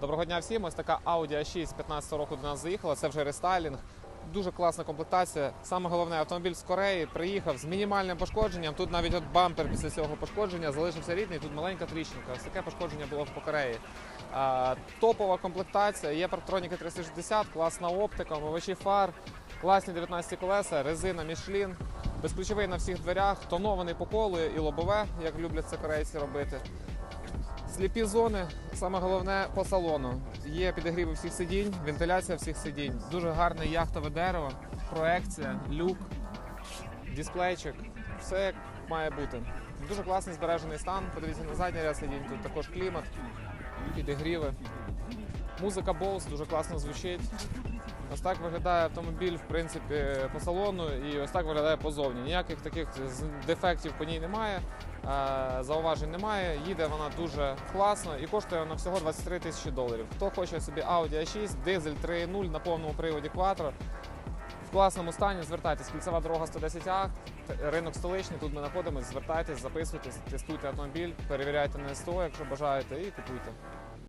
Доброго дня всім. Ось така Audi A6 15 року до нас заїхала. Це вже рестайлінг. Дуже класна комплектація. Саме головне, автомобіль з Кореї приїхав з мінімальним пошкодженням. Тут навіть от бампер після цього пошкодження залишився рідний. Тут маленька тріщинка. Ось таке пошкодження було по Кореї. А, топова комплектація. Є парктроніки 360, класна оптика, омивачі фар, класні 19 колеса, резина Michelin, безключовий на всіх дверях, тонований по колу і лобове, як люблять це корейці робити. Сліпі зони, саме головне по салону. Є підігріви всіх сидінь, вентиляція всіх сидінь. Дуже гарне яхтове дерево, проекція, люк, дисплейчик. Все як має бути. Дуже класний збережений стан. Подивіться на задній ряд сидінь. Тут також клімат, підігріви. Музика Bose дуже класно звучить. Ось так виглядає автомобіль, в принципі, по салону, і ось так виглядає позовні. Ніяких таких дефектів по ній немає, зауважень немає. Їде вона дуже класно і коштує вона всього 23 тисячі доларів. Хто хоче собі Audi A6, дизель 3.0 на повному приводі Quattro, в класному стані, звертайтесь. Кільцева дорога 110А, ринок столичний. Тут ми знаходимося. Звертайтесь, записуйтесь, тестуйте автомобіль, перевіряйте на СТО, якщо бажаєте, і купуйте.